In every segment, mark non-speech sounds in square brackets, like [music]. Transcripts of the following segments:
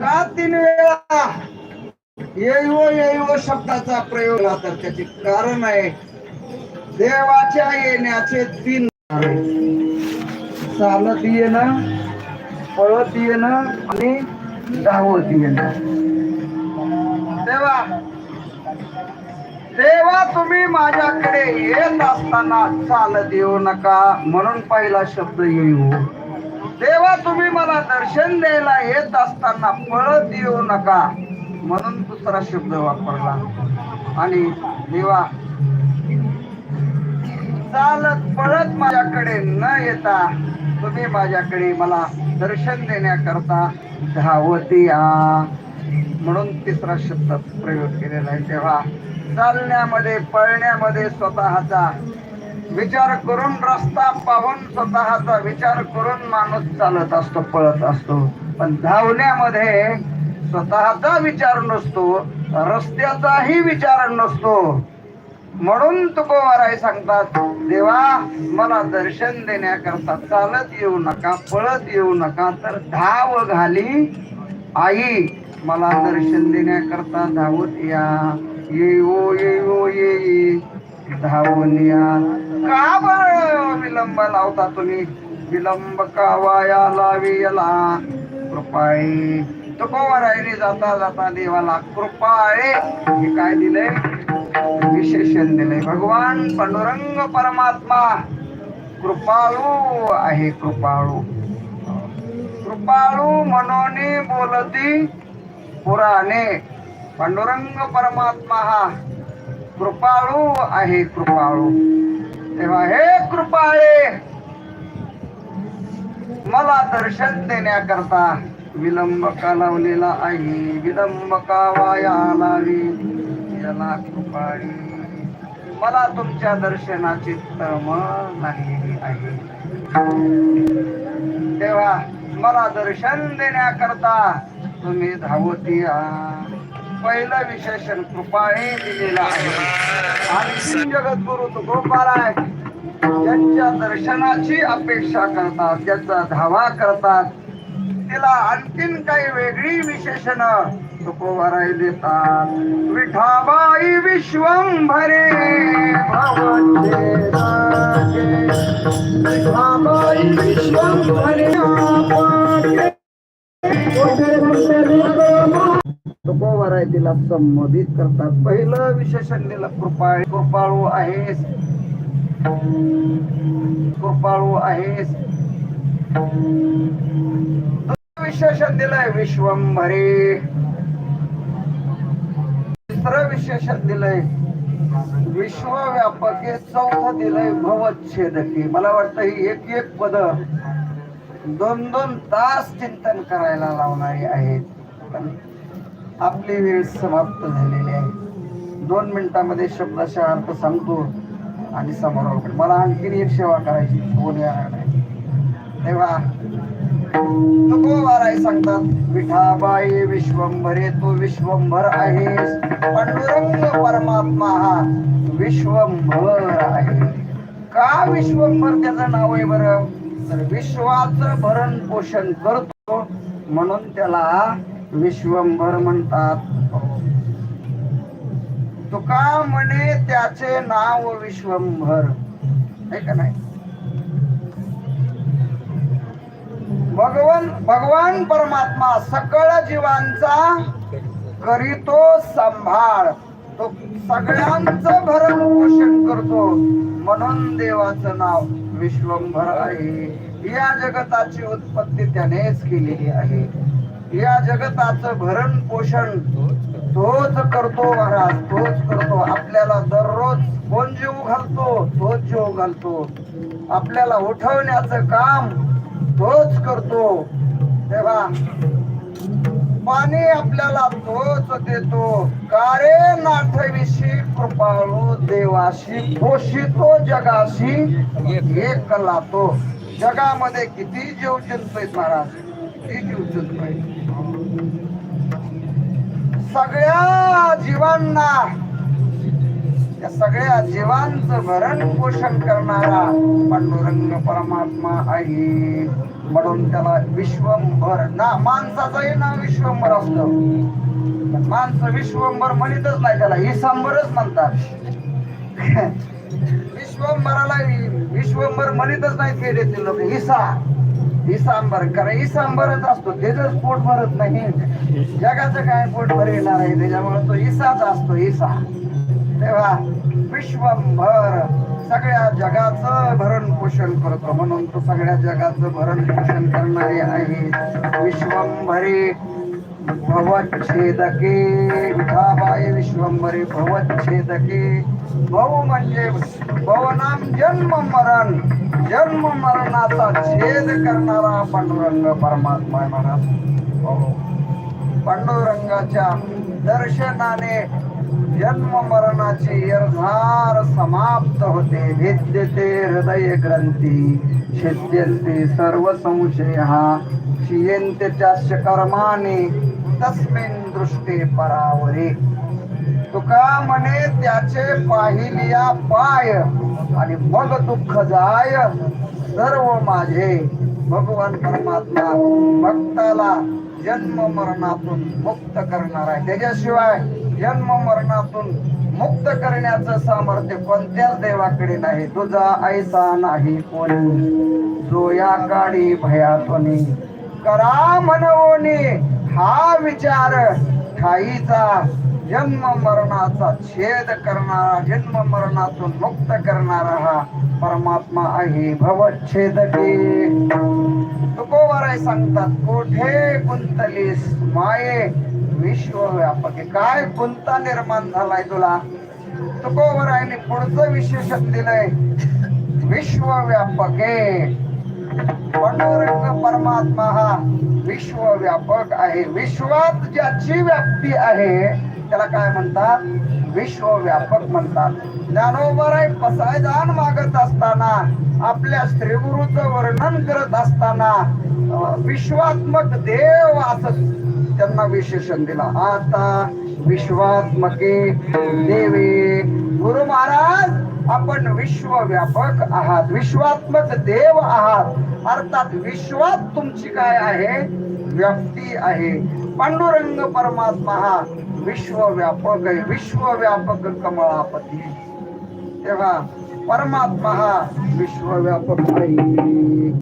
का तीन वेळा? येईव येईव शब्दाचा प्रयोग हा तर त्याचे कारण आहे. देवाच्या येण्याचे तीन चालत येणं पळत येणं आणि धावत येणं. तेव्हा तेव्हा तुम्ही माझ्याकडे येत असताना चालत येऊ नका. म्हणून पहिला शब्द येऊ तेव्हा तुम्ही मला दर्शन द्यायला येत असताना पळत येऊ नका. म्हणून दुसरा शब्द वापरला. आणि देवा चालत पळत माझ्याकडे न येता तुम्ही माझ्याकडे मला दर्शन देण्याकरता धावत या म्हणून तिसरा शब्द प्रयोग केलेला आहे. तेव्हा चालण्यामध्ये पळण्यामध्ये स्वतःचा विचार करून रस्ता पाहून स्वतःचा विचार करून माणूस चालत असतो पळत असतो. पण धावण्यामध्ये स्वतःचा विचार नसतो रस्त्याचाही विचार नसतो. म्हणून तुकोवाराय सांगतात देवा मला दर्शन देण्याकरता चालत येऊ नका पळत येऊ नका तर धाव घाली. आई मला दर्शन देण्याकरता धावत या. येऊ येऊ ये धावून या. का बरं विलंब लावता तुम्ही? विलंब का वाया लावी कृपाळे तुकोवरायने जाता जाता देवाला कृपाळे. हे काय दिलंय? विशेषण दिले भगवान पांडुरंग परमात्मा. कृपाळू आहे कृपाळू. कृपाळू म्हणून बोलती पुराणे. पांडुरंग परमात्मा हा. कृपाळू आहे कृपाळू. तेव्हा हे कृपाळे मला दर्शन देण्याकरता विलंब का लावलेला आहे? विलंब का वाया लावी याला कृपाळी. मला तुमच्या दर्शनाची तळम नाही आहे. तेव्हा मला दर्शन देण्याकरता तुम्ही धावती या पहिलं विशेषण कृपाळे दिलेला आहे. आणि जगद्गुरु गोपाल आहे त्यांच्या दर्शनाची अपेक्षा करतात त्याचा धावा करतात. तिला आणखीन काही वेगळी विशेषण तुकोबाराय देतात. विठाबाई विश्वंभरे भरे राजे. विठाबाई विश्वंभरे आपटे. संबोधित करतात. पहिलं विशेषण दिलं कृपाळ कृपाळू आहेस. कृपाळू आहेस. विशेषण दिलंय विश्वंभरे. तिसरं विशेषण दिलंय विश्वव्यापक हे चौथं दिलंय भवच्छेदकी. मला वाटतं ही एक एक पद दोन दोन तास चिंतन करायला लावणारी आहेत. आपली वेळ समाप्त झालेली आहे. दोन मिनिटामध्ये शब्दाचा अर्थ सांगतो आणि समोर मला आणखीन एक सेवा करायची फोन येणार नाही. तेव्हा तुकोबाराय सांगतात. विठाबाई विश्वंभरे तू विश्वंभर आहेस. पांडुरंग परमात्मा हा विश्वंभर आहे. का विश्वंभर त्याचं नाव आहे बरं? तर विश्वाचं भरण पोषण करतो म्हणून त्याला विश्वंभर म्हणतात. तुका म्हणे त्याचे नाव विश्वंभर. आहे का नाही? भगवान भगवान परमात्मा सकळ जीवांचा करीतो सांभाळ. तो सगळ्यांच भरण पोषण करतो. म्हणून देवाचं नाव विश्वंभर आहे. या जगताची उत्पत्ती त्यानेच केलेली आहे. या जगताचं भरण पोषण तोच करतो महाराज तोच करतो. आपल्याला दररोज कोण जीव घालतो तोच जीव घालतो. आपल्याला उठवण्याचं काम तोच करतो. तेव्हा पाणी आपल्याला तोच देतो. कारे नाथविषयी कृपाळू देवाशी पोषितो जगाशी एक लातो. जगामध्ये किती जीव चिंतित महाराज? सगळ्या जीवांना या सगळ्या जीवांच भरण पोषण करणारा पांडुरंग परमात्मा आहे. म्हणून त्याला विश्वंभर ना माणसाचंही ना विश्वंभर असतं. माणसं विश्वंभर म्हणतच नाही त्याला ईसांबरच म्हणतात. [laughs] विश्वंभराला विश्वंभर म्हणतच नाही ते देतील ही ईसा कारण ही ईसांबरच असतो त्याच पोट भरत नाही जगाचं काय पोट भरणार आहे? त्याच्यामुळे तो इसाच असतो ईसा. तेव्हा विश्वंभर सगळ्या जगाचं भरण पोषण करतो म्हणून तो सगळ्या जगाचं भरण पोषण करणारे आहे. विश्वंभरी भवच्छेदके विठाबाई विश्वंभरी भवच्छेदके. भव म्हणजे भवनाम जन्म मरण. जन्म मरणाचा छेद करणारा पांडुरंग परमात्मा आहे म्हणा हो. पांडुरंगाच्या दर्शनाने जन्म मरणाची यर्धार समाप्त होते. भिद्यते हृदय ग्रंथी छिद्यन्ते सर्व संशय हा क्षीयन्ते कर्माने तस्मिन दृष्टे परावरे. तुका म्हणे त्याचे पाहिलिया पाय आणि मग दुःख जाय सर्व माझे भगवान परमात्मा भक्ताला जन्म मरणातून मुक्त करणार आहे. त्याच्याशिवाय जन्म मरणातून मुक्त करण्याचं सामर्थ्य कोणत्याच देवाकडे नाही. तुझा ऐसा नाही कोणी. जो या काळी भयातोनी करा म्हणवोनी हा विचार ठाईचा जन्म मरणाचा छेद करणारा जन्म मरणातून मुक्त करणारा हा परमात्मा आहे भवच्छेद तुकोवराय सांगतात कोठे कुंतलीस माये? विश्वव्यापक काय गुंता निर्माण झालाय तुला? तुकोवरायने पुढचं विशेषण दिलंय विश्वव्यापके. पांडुरंग परमात्मा हा विश्वव्यापक आहे. विश्वात ज्याची व्याप्ती आहे त्याला काय म्हणतात? विश्वव्यापक म्हणतात. ज्ञानोबराय पसायदान मागत असताना आपल्या श्रीगुरूचं वर्णन करत असताना विश्वात्मक देव असं त्यांना विशेषण दिला. आता विश्वात्मके देवे. गुरु महाराज आपण विश्वव्यापक आहात. विश्वात्मक देव आहात. अर्थात विश्वात तुमची काय आहे? व्यक्ती आहे. पांडुरंग परमात्मा हा विश्व व्यापक आहे विश्व व्यापक कमळापती तेव्हा परमात्मा हा विश्वव्यापक आहे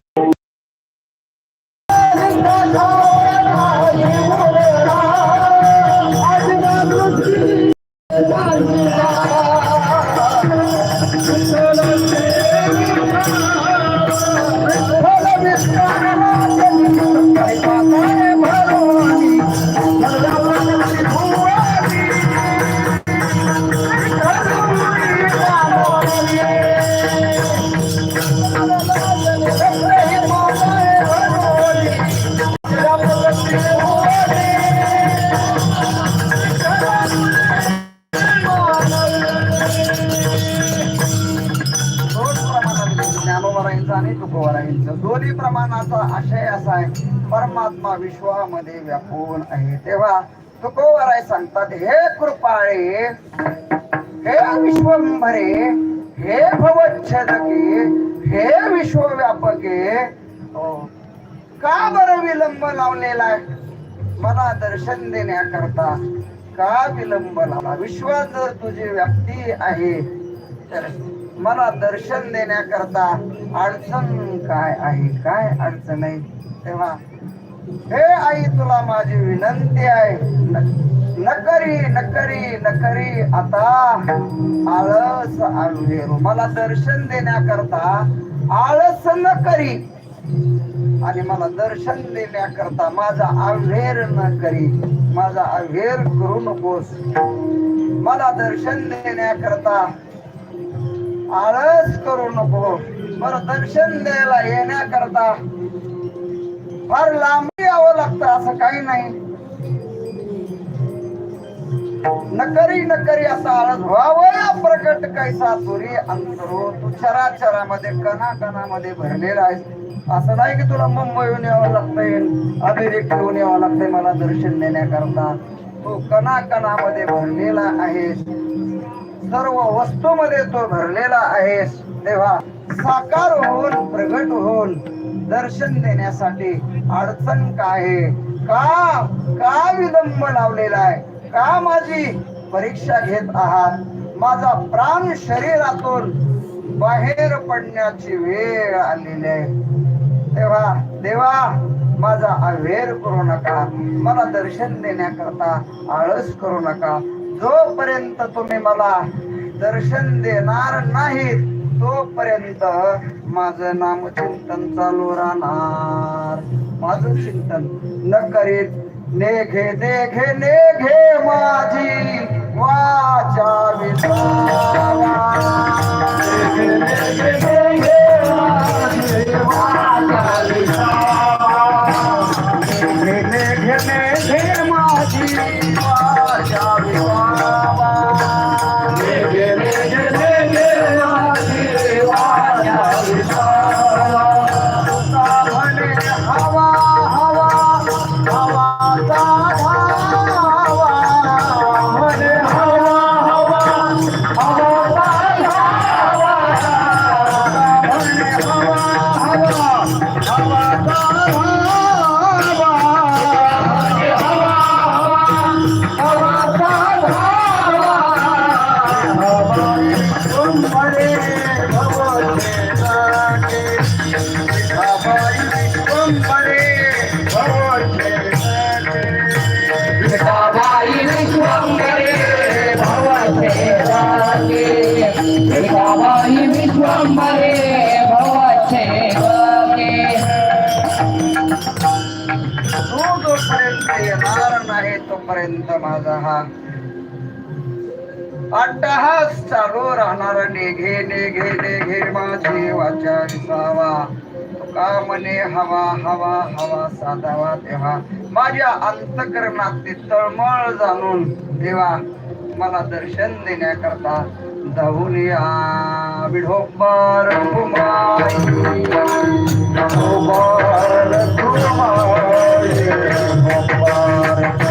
दोन्ही प्रमाणाचा आशय असा आहे परमात्मा विश्वामध्ये व्यापून आहे. तेव्हा तुकोवराय सांगतात हे कृपाळे हे विश्वंभरे हे भवच्छेदके हे विश्वव्यापके. का बरं विलंब लावलेला आहे? मला दर्शन देण्याकरता का विलंब लावला? विश्वात जर तुझी व्याप्ती आहे. तर मला दर्शन देण्याकरता अडचण काय आहे काय अडचण आहे? तेव्हा हे आई तुला माझी विनंती आहे. न- नकरी नकरी नकरी आता आळस आणलेलो. मला दर्शन देण्याकरता आळस न करी आणि मला दर्शन देण्याकरता माझा अव्हेर न करी माझा अव्हेर करू नकोस मला दर्शन देण्याकरता आळस करू नको. बर दर्शन द्यायला येण्याकरता फार लांब यावं लागतं असं काही नाही. नकरी नकरी असा आळस व्हावं प्रकट कैसा तुरी अंतरो तू चराचरामध्ये कणा कणामध्ये भरलेला आहेस. असं नाही की तुला मुंबईहून यावं लागतंय अमेरिकेहून यावं लागतंय मला दर्शन देण्याकरता. तू कणा कणामध्ये भरलेला आहेस. सर्व वस्तूमध्ये तो भरलेला आहेस. तेव्हा साकार होऊन प्रगट होऊन दर्शन देण्यासाठी अडचण काय आहे? का का विलंब लावलेला आहे? का माझी परीक्षा घेत आहात? माझा प्राण शरीरातून बाहेर पडण्याची वेळ आलेली आहे. तेव्हा देवा माझा अवेर करू नका. मला दर्शन देण्याकरता आळस करू नका. जोपर्यंत तुम्ही मला दर्शन देणार नाहीत तोपर्यंत माझं नामचिंतन चालू राहणार. माझं चिंतन न करीत नेघे नेघे नेघे माझी वाचा विसावा. नाही माझा हा अट्टहास चालू राहणार. नेघे नेघे नेघे माझे वाचा विसावा तुका मने हवा हवा हवा साधावा तेव्हा. माझ्या अंतकरणातली तळमळ जाणून देवा मला दर्शन देण्याकरता धावून या. विढोबर कुमारी विढोबर कुमारी विढोबर कुमारी